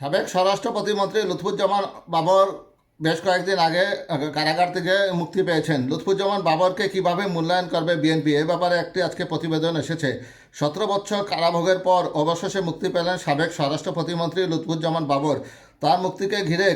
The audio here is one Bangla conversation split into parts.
সাবেক স্বরাষ্ট্র প্রতিমন্ত্রী লুৎফুজ্জামান বাবর বেশ কয়েকদিন আগে কারাগার থেকে মুক্তি পেয়েছেন। লুৎফুজ্জামান বাবরকে কীভাবে মূল্যায়ন করবে বিএনপি? এ ব্যাপারে একটি আজকে প্রতিবেদন এসেছে। সতেরো বছর কারাভোগের পর অবশেষে মুক্তি পেলেন সাবেক স্বরাষ্ট্র প্রতিমন্ত্রী লুৎফুজ্জামান বাবর। তার মুক্তিকে ঘিরে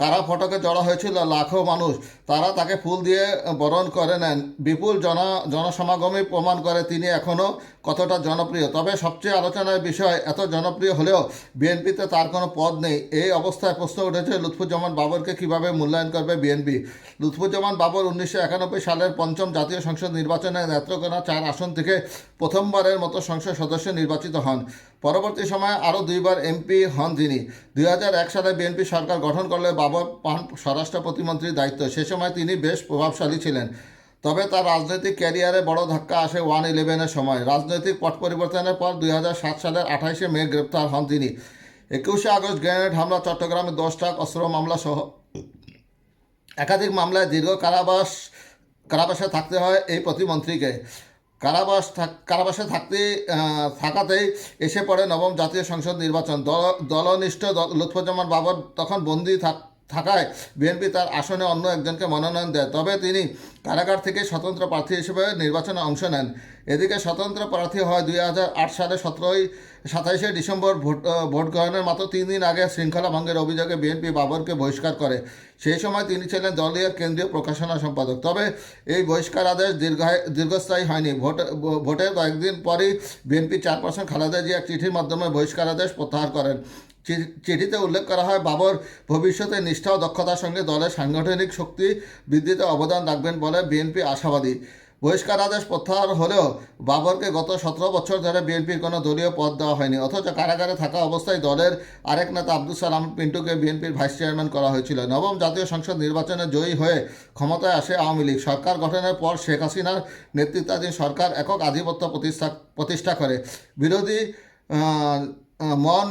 কারা ফটকে জড়ো হয়েছিল লাখো মানুষ। তারা তাকে ফুল দিয়ে বরণ করে নেন। বিপুল জন, জনসমাগমই প্রমাণ করে তিনি এখনও কতটা জনপ্রিয়? তবে সবচেয়ে আলোচনার বিষয়, এত জনপ্রিয় হলেও বিএনপিতে তার কোনো পদ নেই। এই অবস্থায় প্রশ্ন উঠেছে, লুৎফুজ্জামান বাবরকে কীভাবে মূল্যায়ন করবে বিএনপি? লুৎফুজ্জামান বাবর উনিশশো একানব্বই সালের পঞ্চম জাতীয় সংসদ নির্বাচনে নেত্রকোনা চার আসন থেকে প্রথমবারের মতো সংসদ সদস্য নির্বাচিত হন। পরবর্তী সময়ে আরও দুইবার এমপি হন তিনি। দুই হাজার এক সালে বিএনপি সরকার গঠন করলে বাবর পান স্বরাষ্ট্র প্রতিমন্ত্রীর দায়িত্ব। সে সময় তিনি বেশ প্রভাবশালী ছিলেন। তবে তার রাজনৈতিক ক্যারিয়ারে বড় ধাক্কা আসে ওয়ান ইলেভেনের সময়। রাজনৈতিক পট পরিবর্তনের পর দুই হাজার সাত সালের আঠাইশে মে গ্রেপ্তার হন তিনি। একুশে আগস্ট গ্রেনেড হামলা চট্টগ্রামে দশটা অস্ত্র মামলা সহ একাধিক মামলায় দীর্ঘ কারাবাস, কারাবাসে থাকতে হয় এই প্রতিমন্ত্রীকে। কারাবাস কারাবাসে থাকতে থাকাতেই এসে পড়ে নবম জাতীয় সংসদ নির্বাচন। দল দলনিষ্ঠ লুৎফুজ্জামান বাবর তখন বন্দী থাক- থাকায় বিএনপি তার আসনে অন্য একজনকে মনোনয়ন দেয়। তবে তিনি কারাগার থেকে স্বতন্ত্র প্রার্থী হিসেবে নির্বাচনে অংশ নেন। এদিকে স্বতন্ত্র প্রার্থী হয় দুই হাজার আট সালে সতেরোই সাতাইশে ডিসেম্বর ভোট ভোট গ্রহণের মাত্র তিন দিন আগে শৃঙ্খলা ভঙ্গের অভিযোগে বিএনপি বাবরকে বহিষ্কার করে। সেই সময় তিনি ছিলেন দলীয় কেন্দ্রীয় প্রকাশনা সম্পাদক। তবে এই বহিষ্কার আদেশ দীর্ঘায়, দীর্ঘস্থায়ী হয়নি। ভোট, ভোটের কয়েকদিন পরই বিএনপি চেয়ারপারসন খালেদা জিয়া চিঠির মাধ্যমে বহিষ্কার আদেশ প্রত্যাহার করেন। চিঠিতে উল্লেখ করা হয়, বাবর ভবিষ্যতে নিষ্ঠা ও দক্ষতার সঙ্গে দলের সাংগঠনিক শক্তি বৃদ্ধিতে অবদান রাখবেন বলে বিএনপি আশাবাদী। বহিষ্কার আদেশ প্রত্যাহার হলেও বাবরকে গত সতেরো বছর ধরে বিএনপির কোনো দলীয় পদ দেওয়া হয়নি। অথচ কারাগারে থাকা অবস্থায় দলের আরেক নেতা আব্দুল সালাম পিন্টুকে বিএনপির ভাইস চেয়ারম্যান করা হয়েছিল। নবম জাতীয় সংসদ নির্বাচনে জয়ী হয়ে ক্ষমতায় আসে আওয়ামী লীগ। সরকার গঠনের পর শেখ হাসিনার নেতৃত্বাধীন সরকার একক আধিপত্য প্রতিষ্ঠা প্রতিষ্ঠা করে। বিরোধী মন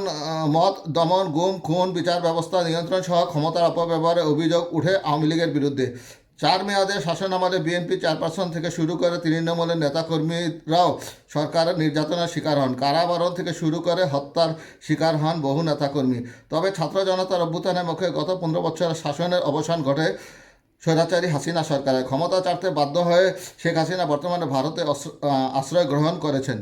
মত, দমন, গুম, খুন, বিচার ব্যবস্থা, নিয়ন্ত্রণ সহ ক্ষমতার অপব্যবহারের অভিযোগ উঠে আওয়ামী লীগের বিরুদ্ধে। চার মেয়াদে শাসন আমলে বিএনপি চেয়ারপারসন থেকে শুরু করে তৃণমূলের নেতাকর্মীরাও সরকারের নির্যাতনের শিকার হন। কারাবরণ থেকে শুরু করে হত্যার শিকার হন বহু নেতাকর্মী। তবে ছাত্র জনতার অভ্যুত্থানের মুখে গত পনেরো বছরের শাসনের অবসান ঘটে স্বৈরাচারী হাসিনা সরকারের। ক্ষমতা চাটতে বাধ্য হয়ে শেখ হাসিনা বর্তমানে ভারতে আশ্রয় গ্রহণ করেছেন।